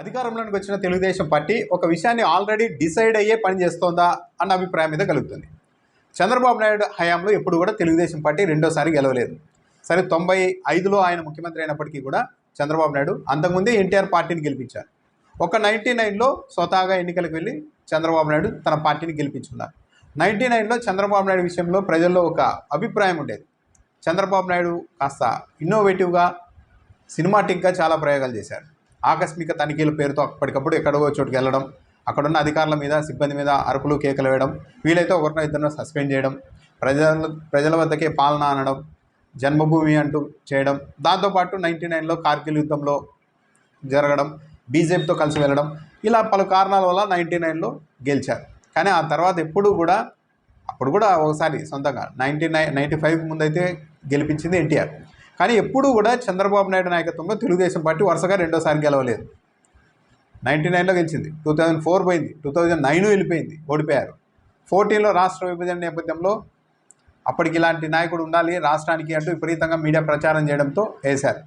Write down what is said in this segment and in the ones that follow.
అధికారంలోకి వచ్చిన తెలుగుదేశం పార్టీ ఒక విషయాన్ని ఆల్రెడీ డిసైడ్ అయ్యే పని చేస్తోందా అన్న అభిప్రాయం మీద కలుగుతుంది. చంద్రబాబు నాయుడు హయాంలో ఎప్పుడు కూడా తెలుగుదేశం పార్టీ రెండోసారి గెలవలేదు. సరే తొంభై ఐదులో ఆయన ముఖ్యమంత్రి అయినప్పటికీ కూడా చంద్రబాబు నాయుడు అంతకుముందే ఎన్టీఆర్ పార్టీని గెలిపించారు. ఒక నైంటీ నైన్లో స్వతహాగా ఎన్నికలకు వెళ్ళి చంద్రబాబు నాయుడు తన పార్టీని గెలిపించుకున్నారు. నైంటీ నైన్లో చంద్రబాబు నాయుడు విషయంలో ప్రజల్లో ఒక అభిప్రాయం ఉండేది. చంద్రబాబు నాయుడు కాస్త ఇన్నోవేటివ్గా సినిమాటిక్గా చాలా ప్రయోగాలు చేశారు. ఆకస్మిక తనిఖీల పేరుతో అప్పటికప్పుడు ఎక్కడో చోటుకి వెళ్ళడం అక్కడున్న అధికారుల మీద సిబ్బంది మీద అరుపులు కేకలు వేయడం వీలైతే ఒకరినో ఇద్దరినో సస్పెండ్ చేయడం ప్రజల ప్రజల వద్దకే పాలన అనడం జన్మభూమి అంటూ చేయడం దాంతోపాటు నైంటీ నైన్లో కార్గిల్ యుద్ధంలో జరగడం బీజేపీతో కలిసి వెళ్ళడం ఇలా పలు కారణాల వల్ల నైంటీ నైన్లో గెలిచారు. కానీ ఆ తర్వాత ఎప్పుడూ కూడా అప్పుడు కూడా ఒకసారి సొంతంగా నైంటీ నైన్ నైంటీ ఫైవ్కి ముందైతే గెలిపించింది ఎన్టీఆర్. కానీ ఎప్పుడూ కూడా చంద్రబాబు నాయుడు నాయకత్వంలో తెలుగుదేశం పార్టీ వరుసగా రెండోసారి గెలవలేదు. నైంటీ నైన్లో గెలిచింది. టూ థౌజండ్ ఫోర్ పోయింది. టూ థౌజండ్ నైన్ వెళ్ళిపోయింది. ఓడిపోయారు. ఫోర్టీన్లో రాష్ట్ర విభజన నేపథ్యంలో అప్పటికి ఇలాంటి నాయకుడు ఉండాలి. రాష్ట్రానికి అంటూ విపరీతంగా మీడియా ప్రచారం చేయడంతో వేశారు.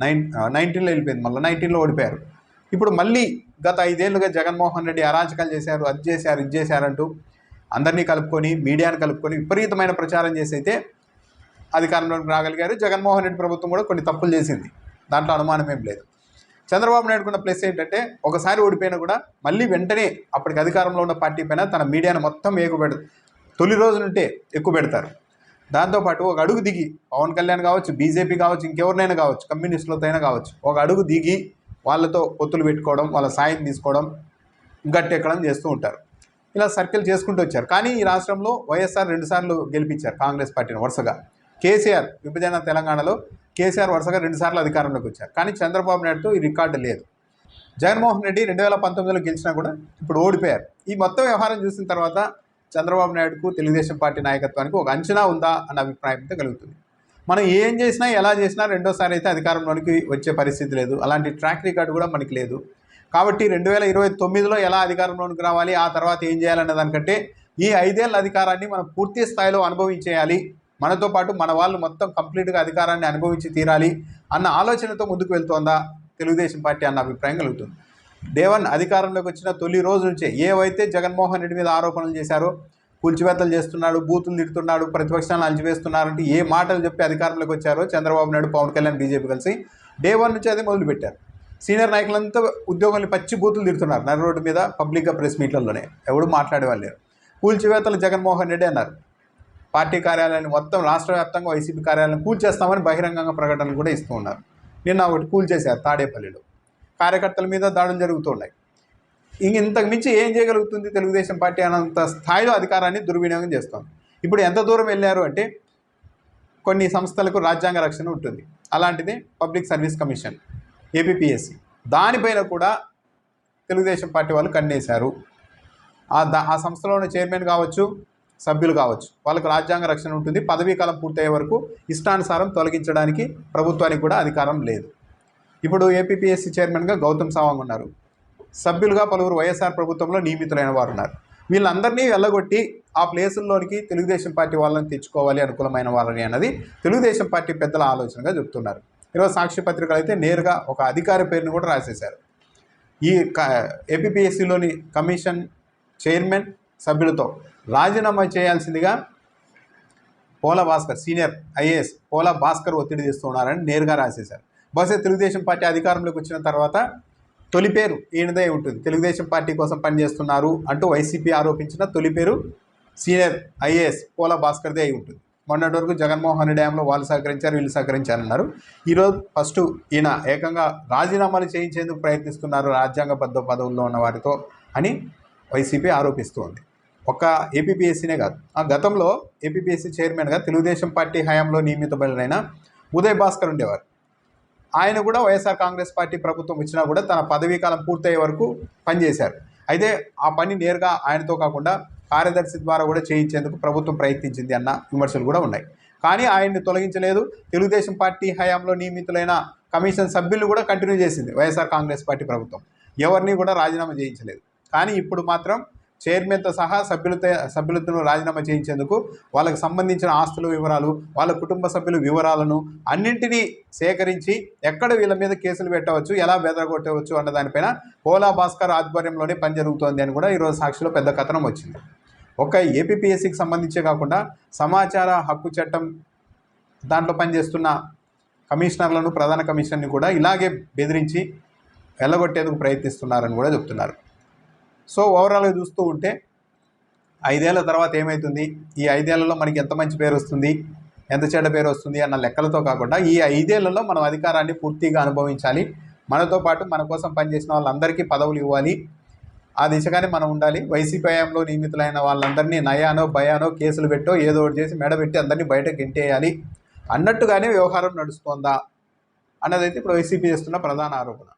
నైన్ నైన్టీన్లో వెళ్ళిపోయింది. మళ్ళీ నైన్టీన్లో ఓడిపోయారు. ఇప్పుడు మళ్ళీ గత ఐదేళ్ళుగా జగన్మోహన్ రెడ్డి అరాచకాలు చేశారు అది చేశారు ఇది చేశారంటూ అందరినీ కలుపుకొని మీడియాను కలుపుకొని విపరీతమైన ప్రచారం చేసి అయితే అధికారంలోకి రాగలిగారు. జగన్మోహన్ రెడ్డి ప్రభుత్వం కూడా కొన్ని తప్పులు చేసింది. దాంట్లో అనుమానం ఏం లేదు. చంద్రబాబు నాయుడుకున్న ప్లస్ ఏంటంటే ఒకసారి ఓడిపోయినా కూడా మళ్ళీ వెంటనే అప్పటికి అధికారంలో ఉన్న పార్టీ పైన తన మీడియాను మొత్తం ఎక్కువ పెడతారు తొలి రోజు నుంటే ఎక్కువ పెడతారు. దాంతోపాటు ఒక అడుగు దిగి పవన్ కళ్యాణ్ కావచ్చు బీజేపీ కావచ్చు ఇంకెవరినైనా కావచ్చు కమ్యూనిస్టులతో అయినా కావచ్చు ఒక అడుగు దిగి వాళ్ళతో పొత్తులు పెట్టుకోవడం వాళ్ళ సాయం తీసుకోవడం గట్టెక్కడం చేస్తూ ఉంటారు. ఇలా సర్కిల్ చేసుకుంటూ వచ్చారు. కానీ ఈ రాష్ట్రంలో వైఎస్ఆర్ రెండుసార్లు గెలిపించారు కాంగ్రెస్ పార్టీని వరుసగా. కేసీఆర్ విభజన తెలంగాణలో కేసీఆర్ వరుసగా రెండుసార్లు అధికారంలోకి వచ్చారు. కానీ చంద్రబాబు నాయుడుతో ఈ రికార్డు లేదు. జగన్మోహన్ రెడ్డి రెండు వేల పంతొమ్మిదిలో గెలిచినా కూడా ఇప్పుడు ఓడిపోయారు. ఈ మొత్తం వ్యవహారం చూసిన తర్వాత చంద్రబాబు నాయుడుకు తెలుగుదేశం పార్టీ నాయకత్వానికి ఒక అంచనా ఉందా అన్న అభిప్రాయం అయితే కలుగుతుంది. మనం ఏం చేసినా ఎలా చేసినా రెండోసారి అయితే అధికారంలోనికి వచ్చే పరిస్థితి లేదు. అలాంటి ట్రాక్ రికార్డు కూడా మనకి లేదు. కాబట్టి రెండు వేల ఇరవై తొమ్మిదిలో ఎలా అధికారంలోనికి రావాలి ఆ తర్వాత ఏం చేయాలన్న దానికంటే ఈ ఐదేళ్ళ అధికారాన్ని మనం పూర్తి స్థాయిలో అనుభవించేయాలి. మనతో పాటు మన వాళ్ళు మొత్తం కంప్లీట్గా అధికారాన్ని అనుభవించి తీరాలి అన్న ఆలోచనతో ముందుకు వెళ్తోందా తెలుగుదేశం పార్టీ అన్న అభిప్రాయం కలుగుతుంది. దేవన్ అధికారంలోకి వచ్చిన తొలి రోజు నుంచే ఏవైతే జగన్మోహన్ రెడ్డి మీద ఆరోపణలు చేశారో కూల్చివేతలు చేస్తున్నాడు బూతులు తిడుతున్నాడు ప్రతిపక్షాలను అణచివేస్తున్నారంటే ఏ మాటలు చెప్పి అధికారంలోకి వచ్చారో చంద్రబాబు నాయుడు పవన్ కళ్యాణ్ బీజేపీ కలిసి డే వన్ నుంచి అదే మొదలుపెట్టారు. సీనియర్ నాయకులంతా ఉద్యోగాన్ని పచ్చి బూతులు తిడుతున్నారు నర రోడ్డు మీద పబ్లిక్గా ప్రెస్ మీట్లలోనే. ఎవడు మాట్లాడేవాళ్ళు లేరు. కూల్చివేతలు జగన్మోహన్ రెడ్డి అన్నారు. పార్టీ కార్యాలయాన్ని మొత్తం రాష్ట్ర వ్యాప్తంగా వైసీపీ కార్యాలయం కూల్చేస్తామని బహిరంగంగా ప్రకటనలు కూడా ఇస్తూ ఉన్నారు. నిన్న ఒకటి కూల్చేశారు తాడేపల్లిలో. కార్యకర్తల మీద దాడులు జరుగుతున్నాయి. ఇంక ఇంతకు మించి ఏం చేయగలుగుతుంది? తెలుగుదేశం పార్టీ అనంత స్థాయిలో అధికారాన్ని దుర్వినియోగం చేస్తాం ఇప్పుడు ఎంత దూరం వెళ్ళారు అంటే కొన్ని సంస్థలకు రాజ్యాంగ రక్షణ ఉంటుంది. అలాంటిది పబ్లిక్ సర్వీస్ కమిషన్ ఏపీపీఎస్సి దానిపైన కూడా తెలుగుదేశం పార్టీ వాళ్ళు కన్నేశారు. ఆ దా ఆ సంస్థలో ఉన్న చైర్మన్ కావచ్చు సభ్యులు కావచ్చు. వాళ్ళకు రాజ్యాంగ రక్షణ ఉంటుంది. పదవీ కాలం పూర్తయ్యే వరకు ఇష్టానుసారం తొలగించడానికి ప్రభుత్వానికి కూడా అధికారం లేదు. ఇప్పుడు ఏపీపీఎస్సీ చైర్మన్గా గౌతమ్ సవాంగ్ ఉన్నారు. సభ్యులుగా పలువురు వైఎస్ఆర్ ప్రభుత్వంలో నియమితులైన వారు ఉన్నారు. వీళ్ళందరినీ వెళ్ళగొట్టి ఆ ప్లేసుల్లోనికి తెలుగుదేశం పార్టీ వాళ్ళని తెచ్చుకోవాలి అనుకూలమైన వాళ్ళని అన్నది తెలుగుదేశం పార్టీ పెద్దల ఆలోచనగా చెప్తున్నారు. ఈరోజు సాక్షి పత్రికలు అయితే నేరుగా ఒక అధికారి పేరుని కూడా రాసేశారు. ఈ ఏపీపీఎస్సీలోని కమిషన్ చైర్మన్ సభ్యులతో రాజీనామా చేయాల్సిందిగా పోలా భాస్కర్ సీనియర్ ఐఏఎస్ పోలా భాస్కర్ ఒత్తిడి చేస్తున్నారని నేరుగా రాసేశారు. బహుశా తెలుగుదేశం పార్టీ అధికారంలోకి వచ్చిన తర్వాత తొలి పేరు ఈయనదే ఉంటుంది. తెలుగుదేశం పార్టీ కోసం పనిచేస్తున్నారు అంటూ వైసీపీ ఆరోపించిన తొలి పేరు సీనియర్ ఐఏఎస్ పోలా భాస్కర్దే అయి ఉంటుంది. మొన్నటి వరకు జగన్మోహన్ రెడ్డి డ్యాంలో వాళ్ళు సహకరించారు వీళ్ళు సహకరించారన్నారు. ఈరోజు ఫస్ట్ ఈయన ఏకంగా రాజీనామాలు చేయించేందుకు ప్రయత్నిస్తున్నారు రాజ్యాంగబద్ధ పదవుల్లో ఉన్న వారితో అని వైసీపీ ఆరోపిస్తోంది ఒక్క ఏపీపీఎస్సీనే కాదు. ఆ గతంలో ఏపీపీఎస్సీ చైర్మన్గా తెలుగుదేశం పార్టీ హయాంలో నియమితమైన ఉదయ్ భాస్కర్ ఉండేవారు. ఆయన కూడా వైఎస్ఆర్ కాంగ్రెస్ పార్టీ ప్రభుత్వం వచ్చినా కూడా తన పదవీ కాలం పూర్తయ్యే వరకు పనిచేశారు. అయితే ఆ పని నేరుగా ఆయనతో కాకుండా కార్యదర్శి ద్వారా కూడా చేయించేందుకు ప్రభుత్వం ప్రయత్నించింది అన్న విమర్శలు కూడా ఉన్నాయి. కానీ ఆయన్ని తొలగించలేదు. తెలుగుదేశం పార్టీ హయాంలో నియమితులైన కమిషన్ సభ్యులు కూడా కంటిన్యూ చేసింది వైఎస్ఆర్ కాంగ్రెస్ పార్టీ ప్రభుత్వం. ఎవరిని కూడా రాజీనామా చేయించలేదు. కానీ ఇప్పుడు మాత్రం చైర్మన్తో సహా సభ్యులతో సభ్యులతో రాజీనామా చేయించేందుకు వాళ్ళకి సంబంధించిన ఆస్తుల వివరాలు వాళ్ళ కుటుంబ సభ్యుల వివరాలను అన్నింటినీ సేకరించి ఎక్కడ వీళ్ళ మీద కేసులు పెట్టవచ్చు ఎలా బెదరగొట్టవచ్చు అన్న దానిపైన పోలా భాస్కర్ ఆధ్వర్యంలోనే పని జరుగుతోంది అని కూడా ఈరోజు సాక్షిలో పెద్ద కథనం వచ్చింది. ఒక ఏపీపీఎస్సికి సంబంధించే కాకుండా సమాచార హక్కు చట్టం దాంట్లో పనిచేస్తున్న కమిషనర్లను ప్రధాన కమిషన్ని కూడా ఇలాగే బెదిరించి వెళ్ళగొట్టేందుకు ప్రయత్నిస్తున్నారని కూడా చెప్తున్నారు. సో ఓవరాల్గా చూస్తూ ఉంటే ఐదేళ్ళ తర్వాత ఏమవుతుంది ఈ ఐదేళ్ళలో మనకి ఎంత మంచి పేరు వస్తుంది? ఎంత చెడ్డ పేరు వస్తుంది? అన్న లెక్కలతో కాకుండా ఈ ఐదేళ్ళలో మనం అధికారాన్ని పూర్తిగా అనుభవించాలి. మనతో పాటు మన కోసం పనిచేసిన వాళ్ళందరికీ పదవులు ఇవ్వాలి. ఆ దిశగానే మనం ఉండాలి. వైసీపీ హయాంలో నియమితులైన వాళ్ళందరినీ నయానో భయానో కేసులు పెట్టో ఏదో ఒకటి చేసి మెడబెట్టి అందరినీ బయటకు గెంటేయాలి అన్నట్టుగానే వ్యవహారం నడుస్తోందా? అన్నదైతే ఇప్పుడు వైసీపీ చేస్తున్న ప్రధాన ఆరోపణ.